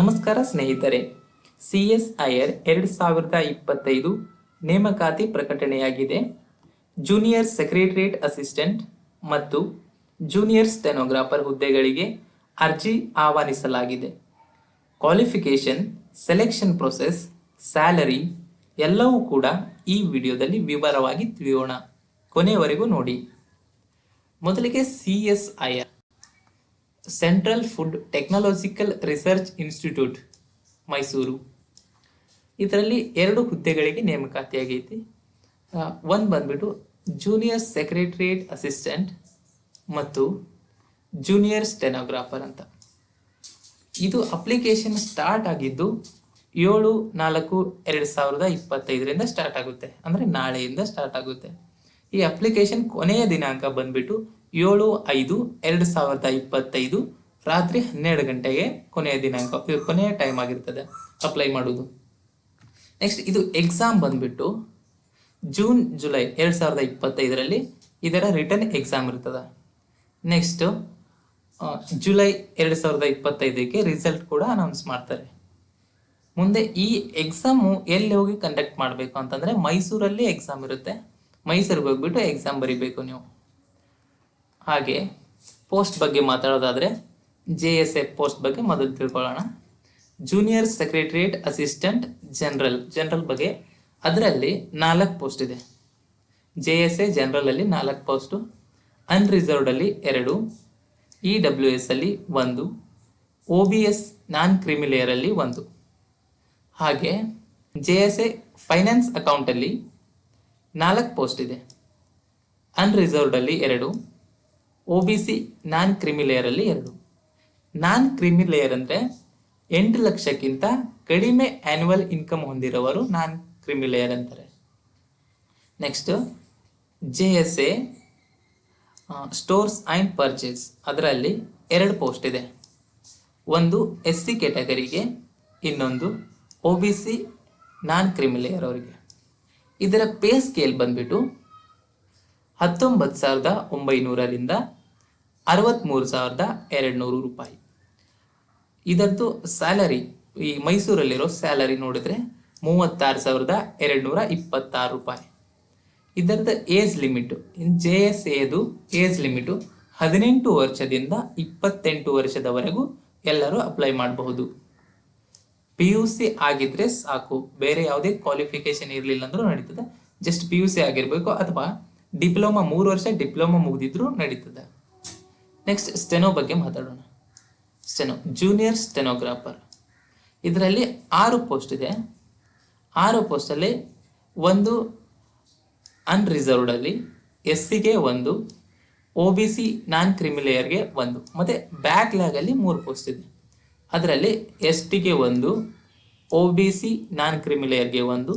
ನಮಸ್ಕಾರ ಸ್ನೇಹಿತರೆ. C S IR ಎರಡು ಸಾವಿರದ ಇಪ್ಪತ್ತೈದು ನೇಮಕಾತಿ ಪ್ರಕಟಣೆಯಾಗಿದೆ. ಜೂನಿಯರ್ ಸೆಕ್ರೆಟರಿಯೇಟ್ ಅಸಿಸ್ಟೆಂಟ್ ಮತ್ತು ಜೂನಿಯರ್ ಸ್ಟೆನೋಗ್ರಾಫರ್ ಹುದ್ದೆಗಳಿಗೆ ಅರ್ಜಿ ಆಹ್ವಾನಿಸಲಾಗಿದೆ. ಕ್ವಾಲಿಫಿಕೇಶನ್ ಸೆಲೆಕ್ಷನ್ ಪ್ರೊಸೆಸ್, ಸ್ಯಾಲರಿ ಎಲ್ಲವೂ ಕೂಡ ಈ ವಿಡಿಯೋದಲ್ಲಿ ವಿವರವಾಗಿ ತಿಳಿಯೋಣ. ಕೊನೆಯವರೆಗೂ ನೋಡಿ. ಮೊದಲಿಗೆ C S I central food technological research institute Mysuru ಇದರಲ್ಲಿ ಎರಡು ಹುದ್ದೆಗಳಿಗೆ ನೇಮಕಾತಿ ಆಗೈತಿ ಒಂದು ಬಂದ್ಬಿಟ್ಟು ಜೂನಿಯರ್ ಸೆಕ್ರೆಟರಿಯೇಟ್ ಅಸಿಸ್ಟೆಂಟ್ ಮತ್ತು ಜೂನಿಯರ್ ಸ್ಟೆನೋಗ್ರಾಫರ್ ಅಂತ. ಇದು ಅಪ್ಲಿಕೇಶನ್ ಸ್ಟಾರ್ಟ್ ಆಗಿದ್ದು ಏಳು, ನಾಲ್ಕು, ಎರಡು ಸಾವಿರದ ಇಪ್ಪತ್ತೈದರಿಂದ ಸ್ಟಾರ್ಟ್ ಆಗುತ್ತೆ. ಅಂದರೆ ನಾಳೆಯಿಂದ ಸ್ಟಾರ್ಟ್ ಆಗುತ್ತೆ. ಈ ಅಪ್ಲಿಕೇಶನ್ ಕೊನೆಯ ದಿನಾಂಕ ಬಂದ್ಬಿಟ್ಟು ಏಳು ಐದು ಎರಡು ಸಾವಿರದ ಇಪ್ಪತ್ತೈದು ರಾತ್ರಿ ಹನ್ನೆರಡು ಗಂಟೆಗೆ ಕೊನೆಯ ದಿನಾಂಕ ಕೊನೆಯ ಟೈಮ್ ಆಗಿರ್ತದೆ. ಅಪ್ಲೈ ಮಾಡೋದು ನೆಕ್ಸ್ಟ್ ಇದು ಎಕ್ಸಾಮ್ ಬಂದ್ಬಿಟ್ಟು ಜೂನ್ ಜುಲೈ ಎರಡು ಸಾವಿರದ ಇಪ್ಪತ್ತೈದರಲ್ಲಿ ಇದರ ರಿಟರ್ನ್ ಎಕ್ಸಾಮ್ ಇರ್ತದೆ. ನೆಕ್ಸ್ಟ್ ಜುಲೈ ಎರಡು ಸಾವಿರದ ಇಪ್ಪತ್ತೈದಕ್ಕೆ ರಿಸಲ್ಟ್ ಕೂಡ ಅನೌನ್ಸ್ ಮಾಡ್ತಾರೆ. ಮುಂದೆ ಈ ಎಕ್ಸಾಮು ಎಲ್ಲಿ ಹೋಗಿ ಕಂಡಕ್ಟ್ ಮಾಡಬೇಕು ಅಂತಂದರೆ ಮೈಸೂರಲ್ಲಿ ಎಕ್ಸಾಮ್ ಇರುತ್ತೆ. ಮೈಸೂರಿಗೆ ಹೋಗ್ಬಿಟ್ಟು ಎಕ್ಸಾಮ್ ಬರೀಬೇಕು ನೀವು. ಹಾಗೆ ಪೋಸ್ಟ್ ಬಗ್ಗೆ ಮಾತಾಡೋದಾದರೆ ಜೆ ಎಸ್ ಎ ಪೋಸ್ಟ್ ಬಗ್ಗೆ ಮೊದಲು ತಿಳ್ಕೊಳ್ಳೋಣ. Junior secretariat assistant general general ಬಗ್ಗೆ ಅದರಲ್ಲಿ ನಾಲ್ಕು ಪೋಸ್ಟ್ ಇದೆ. ಜೆ ಎಸ್ ಎ ಜನರಲಲ್ಲಿ ನಾಲ್ಕು ಪೋಸ್ಟು ಅನ್ರಿಸರ್ವ್ಡಲ್ಲಿ ಎರಡು ಇ ಡಬ್ಲ್ಯೂ ಎಸ್ ಅಲ್ಲಿ ಒಂದು ಒ ಬಿ ಎಸ್ ನಾನ್ ಕ್ರಿಮಿಲೇಯರಲ್ಲಿ ಒಂದು. ಹಾಗೆ ಜೆ ಎಸ್ ಎ ಫೈನಾನ್ಸ್ ಅಕೌಂಟಲ್ಲಿ ನಾಲ್ಕು ಪೋಸ್ಟ್ ಇದೆ. ಅನ್ರಿಸರ್ವ್ಡಲ್ಲಿ ಎರಡು ಒ ಬಿ ಸಿ ನಾನ್ ಕ್ರಿಮಿಲೇಯರಲ್ಲಿ ಎರಡು. ನಾನ್ ಕ್ರಿಮಿ ಲೇಯರ್ ಅಂದರೆ ಎಂಟು ಲಕ್ಷಕ್ಕಿಂತ ಕಡಿಮೆ ಆನ್ಯುವಲ್ ಇನ್ಕಮ್ ಹೊಂದಿರೋವರು ನಾನ್ ಕ್ರಿಮಿಲೇಯರ್ ಅಂತಾರೆ. Next J S A stores and purchase ಅದರಲ್ಲಿ ಎರಡು ಪೋಸ್ಟ್ ಇದೆ. ಒಂದು ಎಸ್ ಸಿ ಕ್ಯಾಟಗರಿಗೆ ಇನ್ನೊಂದು O B C non creamy layer ಅವರಿಗೆ. ಇದರ ಪೇ ಸ್ಕೇಲ್ ಬಂದ್ಬಿಟ್ಟು ಹತ್ತೊಂಬತ್ತು ಸಾವಿರದ ಒಂಬೈನೂರರಿಂದ ಅರವತ್ತ್ಮೂರು ಸಾವಿರದ ಎರಡುನೂರು ರೂಪಾಯಿ. ಇದರದ್ದು ಸ್ಯಾಲರಿ, ಈ ಮೈಸೂರಲ್ಲಿರೋ ಸ್ಯಾಲರಿ ನೋಡಿದ್ರೆ ಮೂವತ್ತಾರು ಸಾವಿರದ ಎರಡುನೂರ ಇಪ್ಪತ್ತಾರು ರೂಪಾಯಿ. ಇದರದ ಏಜ್ ಲಿಮಿಟು ಜೆ ಎಸ್ ಎದು ಏಜ್ ಲಿಮಿಟು ಹದಿನೆಂಟು ವರ್ಷದಿಂದ ಇಪ್ಪತ್ತೆಂಟು ವರ್ಷದವರೆಗೂ ಎಲ್ಲರೂ ಅಪ್ಲೈ ಮಾಡಬಹುದು. ಪಿ ಯು ಸಿ ಆಗಿದ್ರೆ ಸಾಕು, ಬೇರೆ ಯಾವುದೇ ಕ್ವಾಲಿಫಿಕೇಶನ್ ಇರಲಿಲ್ಲ ಅಂದ್ರೂ ನಡೀತದೆ. ಜಸ್ಟ್ ಪಿ ಯು ಸಿ ಆಗಿರಬೇಕು ಅಥವಾ ಡಿಪ್ಲೊಮಾ ಮೂರು ವರ್ಷ ಡಿಪ್ಲೊಮಾ ಮುಗಿದಿದ್ರು ನಡೀತದೆ. ನೆಕ್ಸ್ಟ್ ಸ್ಟೆನೋ ಬಗ್ಗೆ ಮಾತಾಡೋಣ. ಸ್ಟೆನೋ ಜೂನಿಯರ್ ಸ್ಟೆನೋಗ್ರಾಫರ್ ಇದರಲ್ಲಿ ಆರು ಪೋಸ್ಟ್ ಇದೆ. ಆರು ಪೋಸ್ಟಲ್ಲಿ ಒಂದು ಅನ್ರಿಸರ್ವ್ಡಲ್ಲಿ ಎಸ್ ಸಿಗೆ ಒಂದು ಒ ಬಿ ಸಿ ನಾನ್ ಕ್ರಿಮಿಲೇಯರ್ಗೆ ಒಂದು. ಮತ್ತು ಬ್ಯಾಕ್ಲ್ಯಾಗಲ್ಲಿ ಮೂರು ಪೋಸ್ಟ್ ಇದೆ. ಅದರಲ್ಲಿ ಎಸ್ ಟಿಗೆ ಒಂದು ಒ ಬಿ ಸಿ ನಾನ್ ಕ್ರಿಮಿಲೇಯರ್ಗೆ ಒಂದು,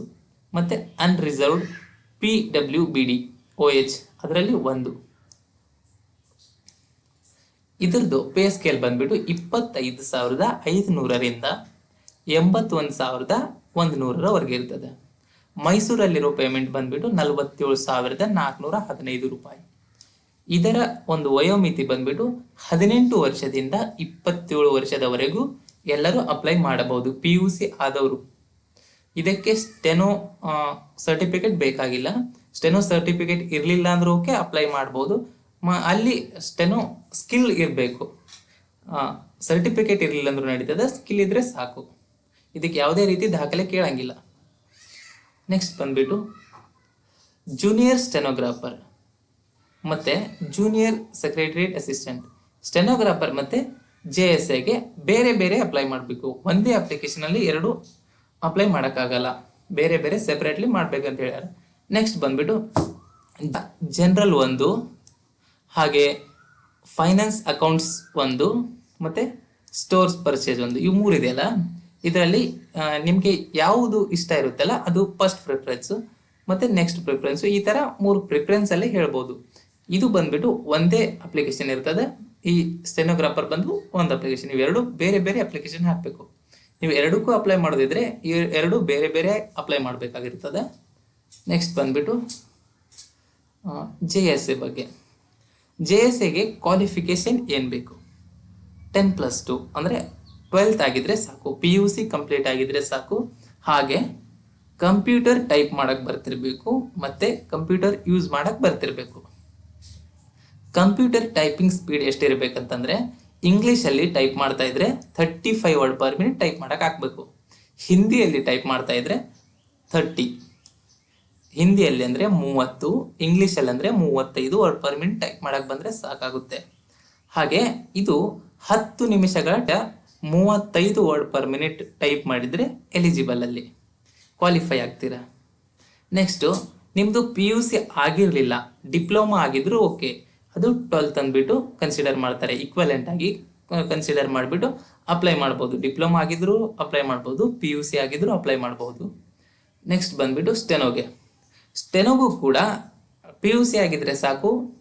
ಮತ್ತು unreserved P W B D O H ಅದರಲ್ಲಿ ಒಂದು. ಇದ್ರದ್ದು ಪೇ ಸ್ಕೇಲ್ ಬಂದ್ಬಿಟ್ಟು ಇಪ್ಪತ್ತೈದು ಸಾವಿರದ ಐದುನೂರರಿಂದ ಎಂಬತ್ತೊಂದು ಸಾವಿರದ ಒಂದು ನೂರರವರೆಗೆ ಇರ್ತದೆ. ಮೈಸೂರಲ್ಲಿರೋ ಪೇಮೆಂಟ್ ಬಂದ್ಬಿಟ್ಟು ನಲವತ್ತೇಳು ಸಾವಿರದ ನಾಲ್ಕುನೂರ ಹದಿನೈದು ರೂಪಾಯಿ. ಇದರ ಒಂದು ವಯೋಮಿತಿ ಬಂದ್ಬಿಟ್ಟು ಹದಿನೆಂಟು ವರ್ಷದಿಂದ ಇಪ್ಪತ್ತೇಳು ವರ್ಷದವರೆಗೂ ಎಲ್ಲರೂ ಅಪ್ಲೈ ಮಾಡಬಹುದು ಪಿ ಯು ಸಿ ಆದವರು. ಇದಕ್ಕೆ ಸ್ಟೆನೋ ಸರ್ಟಿಫಿಕೇಟ್ ಬೇಕಾಗಿಲ್ಲ. ಸ್ಟೆನೋ ಸರ್ಟಿಫಿಕೇಟ್ ಇರಲಿಲ್ಲ ಅಂದ್ರೂ ಓಕೆ ಅಪ್ಲೈ ಮಾಡ್ಬೋದು. ಮ, ಅಲ್ಲಿ ಸ್ಟೆನೋ ಸ್ಕಿಲ್ ಇರಬೇಕು. ಸರ್ಟಿಫಿಕೇಟ್ ಇರಲಿಲ್ಲ ಅಂದ್ರೂ ನಡೀತದೆ ಸ್ಕಿಲ್ ಇದ್ರೆ ಸಾಕು. ಇದಕ್ಕೆ ಯಾವುದೇ ರೀತಿ ದಾಖಲೆ ಕೇಳಂಗಿಲ್ಲ. ನೆಕ್ಸ್ಟ್ ಬಂದ್ಬಿಟ್ಟು ಜೂನಿಯರ್ ಸ್ಟೆನೋಗ್ರಾಫರ್ ಮತ್ತು ಜೂನಿಯರ್ ಸೆಕ್ರೆಟರಿಯೇಟ್ ಅಸಿಸ್ಟೆಂಟ್ ಸ್ಟೆನೋಗ್ರಾಫರ್ ಮತ್ತು ಜೆ ಎಸ್ ಎಗೆ ಬೇರೆ ಬೇರೆ ಅಪ್ಲೈ ಮಾಡಬೇಕು. ಒಂದೇ ಅಪ್ಲಿಕೇಶನಲ್ಲಿ ಎರಡು ಅಪ್ಲೈ ಮಾಡೋಕ್ಕಾಗಲ್ಲ. ಬೇರೆ ಬೇರೆ ಸೆಪ್ರೇಟ್ಲಿ ಮಾಡ್ಬೇಕಂತ ಹೇಳ್ಯಾರ. ನೆಕ್ಸ್ಟ್ ಬಂದ್ಬಿಟ್ಟು ಜನರಲ್ ಒಂದು. ಹಾಗೆ ಫೈನಾನ್ಸ್ ಅಕೌಂಟ್ಸ್ ಒಂದು, ಮತ್ತು ಸ್ಟೋರ್ಸ್ ಪರ್ಚೇಸ್ ಒಂದು, ಇವು ಮೂರು ಇದೆಯಲ್ಲ ಇದರಲ್ಲಿ ನಿಮಗೆ ಯಾವುದು ಇಷ್ಟ ಇರುತ್ತಲ್ಲ, ಅದು ಫಸ್ಟ್ ಪ್ರಿಫರೆನ್ಸು ಮತ್ತು ನೆಕ್ಸ್ಟ್ ಪ್ರಿಫರೆನ್ಸು ಈ ಥರ ಮೂರು ಪ್ರಿಫರೆನ್ಸಲ್ಲಿ ಹೇಳ್ಬೋದು. ಇದು ಬಂದ್ಬಿಟ್ಟು ಒಂದೇ ಅಪ್ಲಿಕೇಶನ್ ಇರ್ತದೆ. ಈ ಸ್ಟೆನೋಗ್ರಾಫರ್ ಬಂದು ಒಂದು ಅಪ್ಲಿಕೇಶನ್ ಇವೆರಡು ಬೇರೆ ಬೇರೆ ಅಪ್ಲಿಕೇಶನ್ ಹಾಕಬೇಕು. ನೀವು ಎರಡಕ್ಕೂ ಅಪ್ಲೈ ಮಾಡೋದಿದ್ರೆ ಎರಡು ಬೇರೆ ಬೇರೆ ಅಪ್ಲೈ ಮಾಡಬೇಕಾಗಿರ್ತದೆ. ನೆಕ್ಸ್ಟ್ ಬಂದ್ಬಿಟ್ಟು ಜೆ ಎಸ್ ಎ ಬಗ್ಗೆ. ಜೆ ಎಸ್ ಎಗೆ ಕ್ವಾಲಿಫಿಕೇಶನ್ ಏನು ಬೇಕು? ಟೆನ್ ಪ್ಲಸ್ ಟು ಅಂದರೆ ಟ್ವೆಲ್ತ್ ಆಗಿದ್ರೆ ಸಾಕು. ಪಿ ಯು ಸಿ ಕಂಪ್ಲೀಟ್ ಆಗಿದ್ರೆ ಸಾಕು. ಹಾಗೆ ಕಂಪ್ಯೂಟರ್ ಟೈಪ್ ಮಾಡಕ್ ಬರ್ತಿರಬೇಕು, ಮತ್ತೆ ಕಂಪ್ಯೂಟರ್ ಯೂಸ್ ಮಾಡಕ್ ಬರ್ತಿರಬೇಕು. ಕಂಪ್ಯೂಟರ್ ಟೈಪಿಂಗ್ ಸ್ಪೀಡ್ ಎಷ್ಟಿರ್ಬೇಕಂತಂದ್ರೆ ಇಂಗ್ಲೀಷಲ್ಲಿ ಟೈಪ್ ಮಾಡ್ತಾ ಇದ್ರೆ thirty five word per minute type ಮಾಡಕ್ ಹಾಕಬೇಕು ಹಿಂದಿಯಲ್ಲಿ ಟೈಪ್ ಮಾಡ್ತಾ ಇದ್ರೆ ಥರ್ಟಿ ಹಿಂದಿಯಲ್ಲಿ ಅಂದ್ರೆ ಮೂವತ್ತು, ಇಂಗ್ಲೀಷಲ್ಲಿ ಅಂದ್ರೆ ಮೂವತ್ತೈದು ವರ್ಡ್ ಪರ್ ಮಿನಿಟ್ ಟೈಪ್ ಮಾಡಕ್ ಬಂದ್ರೆ ಸಾಕಾಗುತ್ತೆ. ಹಾಗೆ ಇದು ಹತ್ತು ನಿಮಿಷಗಳ ಮೂವತ್ತೈದು ವರ್ಡ್ ಪರ್ ಮಿನಿಟ್ ಟೈಪ್ ಮಾಡಿದ್ರೆ ಎಲಿಜಿಬಲ್ ಅಲ್ಲಿ. ಕ್ವಾಲಿಫೈ ಆಗ್ತೀರಾ? ನೆಕ್ಸ್ಟು ನಿಮ್ಮದು ಪಿ ಯು ಸಿ ಆಗಿರಲಿಲ್ಲ ಡಿಪ್ಲೊಮಾ ಆಗಿದ್ರು ಓಕೆ ಅದು ಟ್ವೆಲ್ತ್ ಅಂದ್ಬಿಟ್ಟು ಕನ್ಸಿಡರ್ ಮಾಡ್ತಾರೆ. ಈಕ್ವಲೆಂಟ್ ಆಗಿ ಕನ್ಸಿಡರ್ ಮಾಡಿಬಿಟ್ಟು ಅಪ್ಲೈ ಮಾಡ್ಬೋದು. ಡಿಪ್ಲೊಮಾ ಆಗಿದ್ರು ಅಪ್ಲೈ ಮಾಡ್ಬೋದು ಪಿ ಯು ಸಿ ಆಗಿದ್ರು ಅಪ್ಲೈ ಮಾಡ್ಬೋದು. ನೆಕ್ಸ್ಟ್ ಬಂದ್ಬಿಟ್ಟು ಸ್ಟೆನೋಗೆ ಸ್ಟೆನೋಗೂ ಕೂಡ ಪಿ ಯು ಸಿ ಆಗಿದ್ರೆ ಸಾಕು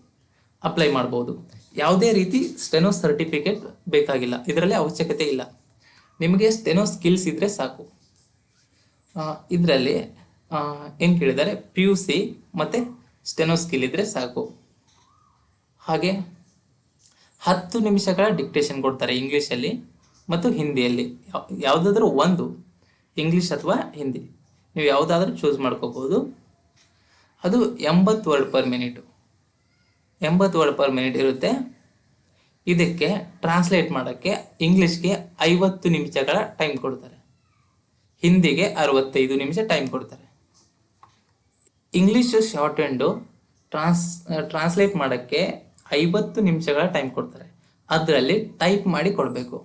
ಅಪ್ಲೈ ಮಾಡ್ಬೋದು. ಯಾವುದೇ ರೀತಿ ಸ್ಟೆನೋ ಸರ್ಟಿಫಿಕೇಟ್ ಬೇಕಾಗಿಲ್ಲ. ಇದರಲ್ಲಿ ಅವಶ್ಯಕತೆ ಇಲ್ಲ. ನಿಮಗೆ ಸ್ಟೆನೋ ಸ್ಕಿಲ್ಸ್ ಇದ್ರೆ ಸಾಕು. ಇದರಲ್ಲಿ ಏನು ಕೇಳಿದ್ದಾರೆ? ಪಿ ಯು ಸಿ ಮತ್ತು ಸ್ಟೆನೋ ಸ್ಕಿಲ್ ಇದ್ರೆ ಸಾಕು. ಹಾಗೆ ಹತ್ತು ನಿಮಿಷಗಳ ಡಿಕ್ಟೇಷನ್ ಕೊಡ್ತಾರೆ ಇಂಗ್ಲೀಷಲ್ಲಿ ಮತ್ತು ಹಿಂದಿಯಲ್ಲಿ. ಯಾವ- ಯಾವುದಾದ್ರೂ ಒಂದು ಇಂಗ್ಲೀಷ್ ಅಥವಾ ಹಿಂದಿ. ನೀವು ಯಾವುದಾದ್ರೂ ಚೂಸ್ ಮಾಡ್ಕೋಬೋದು. ಅದು ಎಂಬತ್ತು ವರ್ಡ್ ಪರ್ ಮಿನಿಟು ಎಂಬತ್ತು ವರ್ಡ್ ಪರ್ ಮಿನಿಟ್ ಇರುತ್ತೆ. ಇದಕ್ಕೆ ಟ್ರಾನ್ಸ್ಲೇಟ್ ಮಾಡೋಕ್ಕೆ ಇಂಗ್ಲೀಷ್ಗೆ ಐವತ್ತು ನಿಮಿಷಗಳ ಟೈಮ್ ಕೊಡ್ತಾರೆ. ಹಿಂದಿಗೆ ಅರವತ್ತೈದು ನಿಮಿಷ ಟೈಮ್ ಕೊಡ್ತಾರೆ. English shorthand trans translate ಮಾಡೋಕ್ಕೆ ಐವತ್ತು ನಿಮಿಷಗಳ ಟೈಮ್ ಕೊಡ್ತಾರೆ. ಅದರಲ್ಲಿ ಟೈಪ್ ಮಾಡಿ ಕೊಡಬೇಕು.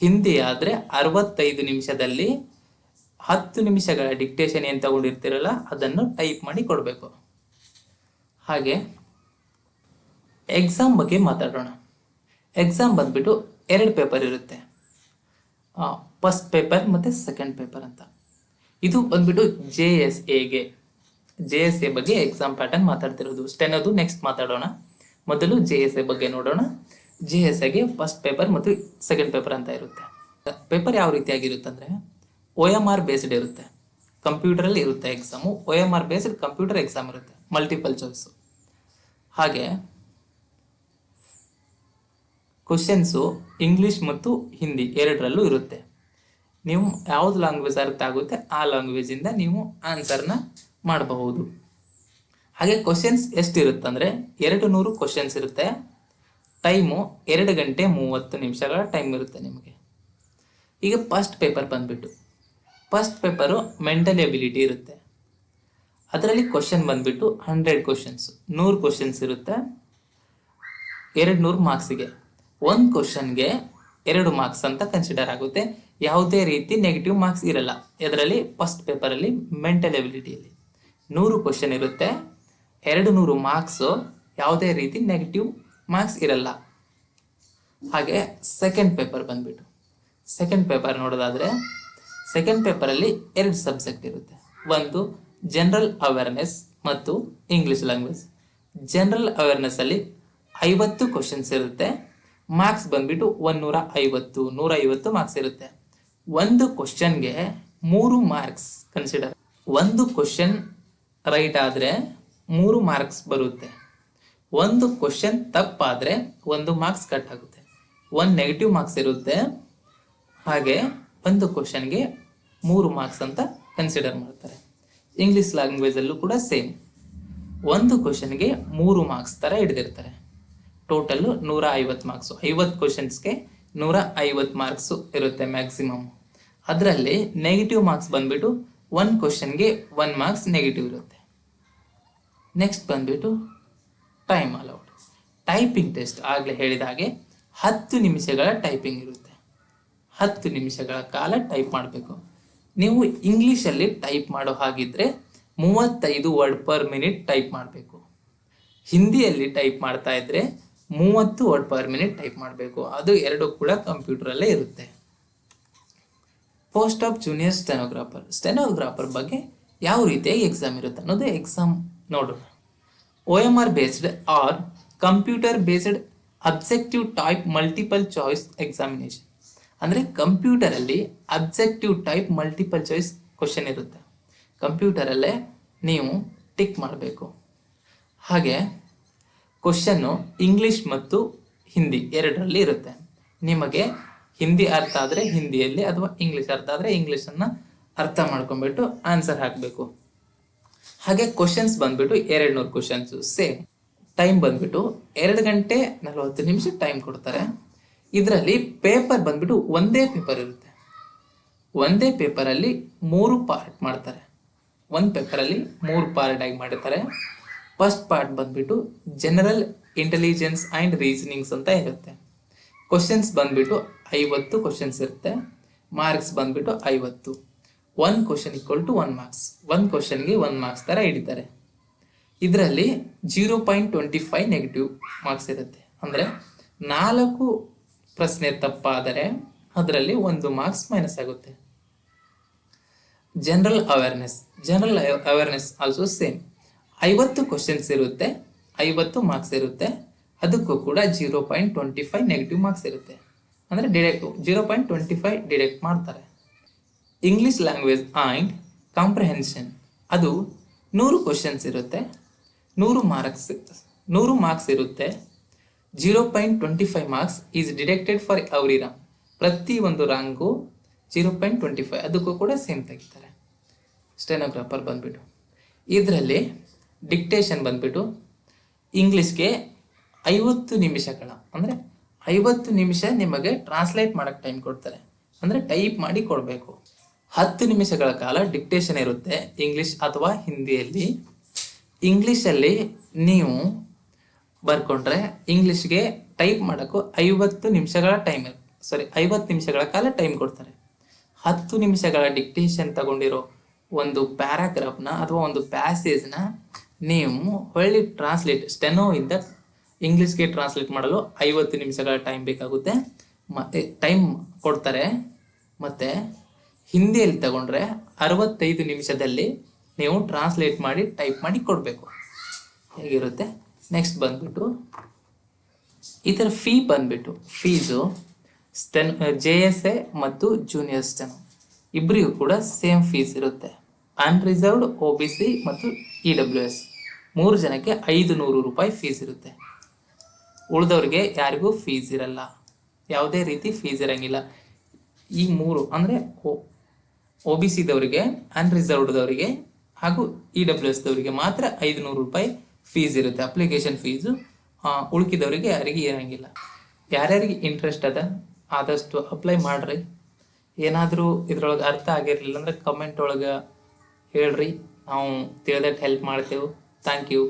ಹಿಂದಿ ಆದರೆ ಅರವತ್ತೈದು ನಿಮಿಷದಲ್ಲಿ ಹತ್ತು ನಿಮಿಷಗಳ ಡಿಕ್ಟೇಷನ್ ಏನು ತಗೊಂಡಿರ್ತೀರಲ್ಲ, ಅದನ್ನು ಟೈಪ್ ಮಾಡಿ ಕೊಡಬೇಕು. ಹಾಗೆ ಎಕ್ಸಾಮ್ ಬಗ್ಗೆ ಮಾತಾಡೋಣ. ಎಕ್ಸಾಮ್ ಬಂದ್ಬಿಟ್ಟು ಎರಡು ಪೇಪರ್ ಇರುತ್ತೆ. ಫಸ್ಟ್ ಪೇಪರ್ ಮತ್ತು ಸೆಕೆಂಡ್ ಪೇಪರ್ ಅಂತ. ಇದು ಬಂದ್ಬಿಟ್ಟು ಜೆ ಎಸ್ ಎಗೆ ಜೆ ಎಸ್ ಎ ಬಗ್ಗೆ ಎಕ್ಸಾಮ್ ಪ್ಯಾಟರ್ನ್ ಮಾತಾಡ್ತಿರೋದು. ಸ್ಟೆನೋದು ನೆಕ್ಸ್ಟ್ ಮಾತಾಡೋಣ. ಮೊದಲು ಜೆ ಎಸ್ ಎ ಬಗ್ಗೆ ನೋಡೋಣ. ಜೆ ಎಸ್ ಎಗೆ ಫಸ್ಟ್ ಪೇಪರ್ ಮತ್ತು ಸೆಕೆಂಡ್ ಪೇಪರ್ ಅಂತ ಇರುತ್ತೆ. ಪೇಪರ್ ಯಾವ ರೀತಿಯಾಗಿರುತ್ತೆ ಅಂದರೆ ಒ ಎಂ ಆರ್ ಬೇಸ್ಡ್ ಇರುತ್ತೆ. ಕಂಪ್ಯೂಟರಲ್ಲಿ ಇರುತ್ತೆ exam O M R based computer exam ಇರುತ್ತೆ. ಮಲ್ಟಿಪಲ್ ಚಾಯ್ಸು ಹಾಗೆ ಕ್ವಶನ್ಸು ಇಂಗ್ಲಿಷ್ ಮತ್ತು ಹಿಂದಿ ಎರಡರಲ್ಲೂ ಇರುತ್ತೆ. ನೀವು ಯಾವ್ದು ಲ್ಯಾಂಗ್ವೇಜ್ ಅರ್ಥ ಆಗುತ್ತೆ ಆ ಲ್ಯಾಂಗ್ವೇಜಿಂದ ನೀವು ಆನ್ಸರ್ನ ಮಾಡಬಹುದು. ಹಾಗೆ ಕ್ವಶನ್ಸ್ ಎಷ್ಟಿರುತ್ತಂದರೆ ಎರಡು ನೂರು ಕ್ವಶನ್ಸ್ ಇರುತ್ತೆ. ಟೈಮು ಎರಡು ಗಂಟೆ ಮೂವತ್ತು ನಿಮಿಷಗಳ ಟೈಮ್ ಇರುತ್ತೆ ನಿಮಗೆ. ಈಗ ಫಸ್ಟ್ ಪೇಪರ್ ಬಂದ್ಬಿಟ್ಟು. ಫಸ್ಟ್ ಪೇಪರು ಮೆಂಟಲ್ ಎಬಿಲಿಟಿ ಇರುತ್ತೆ. ಅದರಲ್ಲಿ ಕ್ವಶನ್ ಬಂದ್ಬಿಟ್ಟು ಹಂಡ್ರೆಡ್ ಕ್ವಶನ್ಸ್ ನೂರು ಕ್ವಶನ್ಸ್ ಇರುತ್ತೆ. ಎರಡು ನೂರು ಮಾರ್ಕ್ಸಿಗೆ ಒಂದು ಕ್ವಶನ್ಗೆ ಎರಡು ಮಾರ್ಕ್ಸ್ ಅಂತ ಕನ್ಸಿಡರ್ ಆಗುತ್ತೆ. ಯಾವುದೇ ರೀತಿ ನೆಗೆಟಿವ್ ಮಾರ್ಕ್ಸ್ ಇರಲ್ಲ. ಇದರಲ್ಲಿ ಫಸ್ಟ್ ಪೇಪರಲ್ಲಿ ಮೆಂಟಲ್ ಎಬಿಲಿಟಿಯಲ್ಲಿ ನೂರು ಕ್ವಶನ್ ಇರುತ್ತೆ. ಎರಡು ನೂರು ಮಾರ್ಕ್ಸು ಯಾವುದೇ ರೀತಿ ನೆಗೆಟಿವ್ ಮಾರ್ಕ್ಸ್ ಇರಲ್ಲ. ಹಾಗೆ ಸೆಕೆಂಡ್ ಪೇಪರ್ ಬಂದ್ಬಿಟ್ಟು. ಸೆಕೆಂಡ್ ಪೇಪರ್ ನೋಡೋದಾದ್ರೆ ಸೆಕೆಂಡ್ ಪೇಪರಲ್ಲಿ ಎರಡು ಸಬ್ಜೆಕ್ಟ್ ಇರುತ್ತೆ. ಒಂದು ಜನರಲ್ ಅವೇರ್ನೆಸ್ ಮತ್ತು ಇಂಗ್ಲಿಷ್ ಲ್ಯಾಂಗ್ವೇಜ್ ಜನರಲ್ ಅವೇರ್ನೆಸ್ ಅಲ್ಲಿ ಐವತ್ತು ಕ್ವಶನ್ಸ್ ಇರುತ್ತೆ. ಮಾರ್ಕ್ಸ್ ಬಂದ್ಬಿಟ್ಟು ಒಂದೂರ ಐವತ್ತು, ನೂರ ಐವತ್ತು ಮಾರ್ಕ್ಸ್ ಇರುತ್ತೆ. ಒಂದು ಕ್ವಶನ್ಗೆ ಮೂರು ಮಾರ್ಕ್ಸ್ ಕನ್ಸಿಡರ್ ಒಂದು ಕ್ವಶನ್ ರೈಟ್ ಆದರೆ ಮೂರು ಮಾರ್ಕ್ಸ್ ಬರುತ್ತೆ. ಒಂದು ಕ್ವಶನ್ ತಪ್ಪಾದರೆ ಒಂದು ಮಾರ್ಕ್ಸ್ ಕಟ್ ಆಗುತ್ತೆ. ಒಂದು ನೆಗೆಟಿವ್ ಮಾರ್ಕ್ಸ್ ಇರುತ್ತೆ. ಹಾಗೆ ಒಂದು ಕ್ವಶನ್ಗೆ ಮೂರು ಮಾರ್ಕ್ಸ್ ಅಂತ ಕನ್ಸಿಡರ್ ಮಾಡ್ತಾರೆ. ಇಂಗ್ಲೀಷ್ ಲ್ಯಾಂಗ್ವೇಜಲ್ಲೂ ಕೂಡ ಸೇಮ್ ಒಂದು ಕ್ವಶನ್ಗೆ ಮೂರು ಮಾರ್ಕ್ಸ್ ಥರ ಹಿಡಿದಿರ್ತಾರೆ. ಟೋಟಲ್ಲು ನೂರ ಐವತ್ತು ಮಾರ್ಕ್ಸು ಐವತ್ತು ಕ್ವಶನ್ಸ್ಗೆ ನೂರ ಐವತ್ತು ಮಾರ್ಕ್ಸು ಇರುತ್ತೆ ಮ್ಯಾಕ್ಸಿಮಮ್ ಅದರಲ್ಲಿ ನೆಗೆಟಿವ್ ಮಾರ್ಕ್ಸ್ ಬಂದ್ಬಿಟ್ಟು ಒನ್ ಕ್ವಶನ್ಗೆ ಒನ್ ಮಾರ್ಕ್ಸ್ ನೆಗೆಟಿವ್ ಇರುತ್ತೆ. ನೆಕ್ಸ್ಟ್ ಬಂದ್ಬಿಟ್ಟು ಟೈಮ್ ಅಲೌಡ್ ಟೈಪಿಂಗ್ ಟೆಸ್ಟ್ ಆಗಲೇ ಹೇಳಿದ ಹಾಗೆ ಹತ್ತು ನಿಮಿಷಗಳ ಟೈಪಿಂಗ್ ಇರುತ್ತೆ. ಹತ್ತು ನಿಮಿಷಗಳ ಕಾಲ ಟೈಪ್ ಮಾಡಬೇಕು. ನೀವು ಇಂಗ್ಲೀಷಲ್ಲಿ ಟೈಪ್ ಮಾಡೋ ಹಾಗಿದ್ರೆ ಮೂವತ್ತೈದು ವರ್ಡ್ ಪರ್ ಮಿನಿಟ್ ಟೈಪ್ ಮಾಡಬೇಕು. ಹಿಂದಿಯಲ್ಲಿ ಟೈಪ್ ಮಾಡ್ತಾ ಇದ್ರೆ ಮೂವತ್ತು ವರ್ಡ್ ಪರ್ ಮಿನಿಟ್ ಟೈಪ್ ಮಾಡಬೇಕು. ಅದು ಎರಡು ಕೂಡ ಕಂಪ್ಯೂಟರಲ್ಲೇ ಇರುತ್ತೆ. Post of junior stenographer. Stenographer ಬಗ್ಗೆ ಯಾವ ರೀತಿಯಾಗಿ ಎಕ್ಸಾಮ್ ಇರುತ್ತೆ ಅನ್ನೋದು ಎಕ್ಸಾಮ್ ನೋಡೋಣ. O M R based or computer based objective type multiple choice examination. ಅಂದರೆ ಕಂಪ್ಯೂಟರಲ್ಲಿ objective type multiple choice question ಇರುತ್ತೆ. ಕಂಪ್ಯೂಟರಲ್ಲೇ ನೀವು ಟಿಕ್ ಮಾಡಬೇಕು. ಹಾಗೆ ಕ್ವಶನ್ನು ಇಂಗ್ಲಿಷ್ ಮತ್ತು ಹಿಂದಿ ಎರಡರಲ್ಲಿ ಇರುತ್ತೆ. ನಿಮಗೆ ಹಿಂದಿ ಅರ್ಥ ಆದರೆ ಹಿಂದಿಯಲ್ಲಿ ಅಥವಾ ಇಂಗ್ಲೀಷ್ ಅರ್ಥ ಆದರೆ ಇಂಗ್ಲೀಷನ್ನು ಅರ್ಥ ಮಾಡ್ಕೊಂಡ್ಬಿಟ್ಟು ಆನ್ಸರ್ ಹಾಕಬೇಕು. ಹಾಗೆ ಕ್ವಶನ್ಸ್ ಬಂದ್ಬಿಟ್ಟು ಎರಡು ನೂರು ಕ್ವಶನ್ಸು ಸೇಮ್ ಟೈಮ್ ಬಂದ್ಬಿಟ್ಟು ಎರಡು ಗಂಟೆ ನಲವತ್ತು ನಿಮಿಷ ಟೈಮ್ ಕೊಡ್ತಾರೆ. ಇದರಲ್ಲಿ ಪೇಪರ್ ಬಂದ್ಬಿಟ್ಟು ಒಂದೇ ಪೇಪರ್ ಇರುತ್ತೆ. ಒಂದೇ ಪೇಪರಲ್ಲಿ ಮೂರು ಪಾರ್ಟ್ ಮಾಡ್ತಾರೆ. ಒಂದು ಪೇಪರಲ್ಲಿ ಮೂರು ಪಾರ್ಟ್ ಆಗಿ ಮಾಡಿರ್ತಾರೆ. ಫಸ್ಟ್ ಪಾರ್ಟ್ ಬಂದ್ಬಿಟ್ಟು ಜನರಲ್ ಇಂಟೆಲಿಜೆನ್ಸ್ ಆ್ಯಂಡ್ ರೀಸನಿಂಗ್ಸ್ ಅಂತ ಇರುತ್ತೆ. ಕ್ವಶನ್ಸ್ ಬಂದ್ಬಿಟ್ಟು ಐವತ್ತು ಕ್ವಶನ್ಸ್ ಇರುತ್ತೆ. ಮಾರ್ಕ್ಸ್ ಬಂದ್ಬಿಟ್ಟು ಐವತ್ತು. One question equal to one marks one ಕ್ವಶನ್ಗೆ ಒನ್ ಮಾರ್ಕ್ಸ್ ಥರ ಹಿಡಿತಾರೆ. ಇದರಲ್ಲಿ zero point twenty five negative marks ಇರುತ್ತೆ. ಅಂದರೆ ನಾಲ್ಕು ಪ್ರಶ್ನೆ ತಪ್ಪಾದರೆ ಅದರಲ್ಲಿ ಒಂದು ಮಾರ್ಕ್ಸ್ ಮೈನಸ್ ಆಗುತ್ತೆ. General awareness general awareness also same ಐವತ್ತು ಕ್ವಶನ್ಸ್ ಇರುತ್ತೆ, ಐವತ್ತು ಮಾರ್ಕ್ಸ್ ಇರುತ್ತೆ, ಅದಕ್ಕೂ ಕೂಡ zero point twenty five negative marks ಇರುತ್ತೆ. ಅಂದರೆ direct zero point twenty five direct ಮಾಡ್ತಾರೆ. ಇಂಗ್ಲಿಷ್ ಲ್ಯಾಂಗ್ವೇಜ್ ಆ್ಯಂಡ್ ಕಾಂಪ್ರಹೆನ್ಷನ್ ಅದು ನೂರು ಕ್ವಶನ್ಸ್ ಇರುತ್ತೆ, ನೂರು ಮಾರ್ಕ್ಸ್ ನೂರು ಮಾರ್ಕ್ಸ್ ಇರುತ್ತೆ zero point twenty five marks is deducted for every wrong ಪ್ರತಿ ಒಂದು wrong zero point twenty five ಅದಕ್ಕೂ ಕೂಡ ಸೇಮ್ ತೆಗಿತಾರೆ. ಸ್ಟೆನೋಗ್ರಾಫರ್ ಬಂದ್ಬಿಟ್ಟು. ಇದರಲ್ಲಿ ಡಿಕ್ಟೇಷನ್ ಬಂದ್ಬಿಟ್ಟು ಇಂಗ್ಲೀಷ್ಗೆ ಐವತ್ತು ನಿಮಿಷಗಳ, ಅಂದರೆ ಐವತ್ತು ನಿಮಿಷ ನಿಮಗೆ ಟ್ರಾನ್ಸ್ಲೇಟ್ ಮಾಡೋಕ್ಕೆ ಟೈಮ್ ಕೊಡ್ತಾರೆ. ಅಂದರೆ ಟೈಪ್ ಮಾಡಿ ಕೊಡಬೇಕು. ಹತ್ತು ನಿಮಿಷಗಳ ಕಾಲ ಡಿಕ್ಟೇಷನ್ ಇರುತ್ತೆ ಇಂಗ್ಲೀಷ್ ಅಥವಾ ಹಿಂದಿಯಲ್ಲಿ ಇಂಗ್ಲೀಷಲ್ಲಿ ನೀವು ಬರ್ಕೊಂಡ್ರೆ ಇಂಗ್ಲಿಷ್ಗೆ ಟೈಪ್ ಮಾಡೋಕ್ಕೂ ಐವತ್ತು ನಿಮಿಷಗಳ ಟೈಮ್ ಸಾರಿ ಐವತ್ತು ನಿಮಿಷಗಳ ಕಾಲ ಟೈಮ್ ಕೊಡ್ತಾರೆ. ಹತ್ತು ನಿಮಿಷಗಳ ಡಿಕ್ಟೇಷನ್ ತಗೊಂಡಿರೋ ಒಂದು ಪ್ಯಾರಾಗ್ರಾಫ್ನ ಅಥವಾ ಒಂದು ಪ್ಯಾಸೇಜ್ನ ನೀವು ಹೊಳ್ಳಿ ಟ್ರಾನ್ಸ್ಲೇಟ್ ಸ್ಟೆನೋ ಇಂದ ಇಂಗ್ಲೀಷ್ಗೆ ಟ್ರಾನ್ಸ್ಲೇಟ್ ಮಾಡಲು ಐವತ್ತು ನಿಮಿಷಗಳ ಟೈಮ್ ಬೇಕಾಗುತ್ತೆ. ಮತ್ತೆ ಟೈಮ್ ಕೊಡ್ತಾರೆ. ಮತ್ತು ಹಿಂದಿಯಲ್ಲಿ ತಗೊಂಡ್ರೆ ಅರವತ್ತೈದು ನಿಮಿಷದಲ್ಲಿ ನೀವು ಟ್ರಾನ್ಸ್ಲೇಟ್ ಮಾಡಿ ಟೈಪ್ ಮಾಡಿ ಕೊಡಬೇಕು. ಹೇಗಿರುತ್ತೆ? ನೆಕ್ಸ್ಟ್ ಬಂದ್ಬಿಟ್ಟು ಥರ ಫೀ ಬಂದ್ಬಿಟ್ಟು fees steno J S A ಮತ್ತು ಜೂನಿಯರ್ ಸ್ಟೆನ್ ಇಬ್ಬರಿಗೂ ಕೂಡ ಸೇಮ್ ಫೀಸ್ ಇರುತ್ತೆ. ಅನ್ರಿಸರ್ವ್ಡ್ ಒ ಬಿ ಸಿ ಮತ್ತು ಇ ಡಬ್ಲ್ಯೂ ಎಸ್ ಮೂರು ಜನಕ್ಕೆ ಐದು ನೂರು ರೂಪಾಯಿ ಫೀಸ್ ಇರುತ್ತೆ. ಉಳಿದವ್ರಿಗೆ ಯಾರಿಗೂ ಫೀಸ್ ಇರಲ್ಲ. ಯಾವುದೇ ರೀತಿ ಫೀಸ್ ಇರಂಗಿಲ್ಲ. ಈ ಮೂರು ಅಂದರೆ ಒ ಬಿ ಸಿದವರಿಗೆ ಅನ್ರಿಸರ್ವ್ಡ್ದವರಿಗೆ ಹಾಗೂ ಇ ಡಬ್ಲ್ಯೂ ಎಸ್ದವರಿಗೆ ಮಾತ್ರ ಐದು ನೂರು ರೂಪಾಯಿ ಫೀಸ್ ಇರುತ್ತೆ ಅಪ್ಲಿಕೇಶನ್ ಫೀಸು ಉಳುಕಿದವರಿಗೆ ಯಾರಿಗೆ ಇರಂಗಿಲ್ಲ ಯಾರ್ಯಾರಿಗೆ ಇಂಟ್ರೆಸ್ಟ್ ಅದ, ಆದಷ್ಟು ಅಪ್ಲೈ ಮಾಡ್ರಿ. ಏನಾದರೂ ಇದ್ರೊಳಗೆ ಅರ್ಥ ಆಗಿರಲಿಲ್ಲ ಅಂದ್ರೆ ಕಮೆಂಟ್ ಒಳಗೆ ಹೇಳ್ರಿ. ನಾವು ತಿಳಿದಟ್ಟು ಹೆಲ್ಪ್ ಮಾಡ್ತೇವೆ. Thank you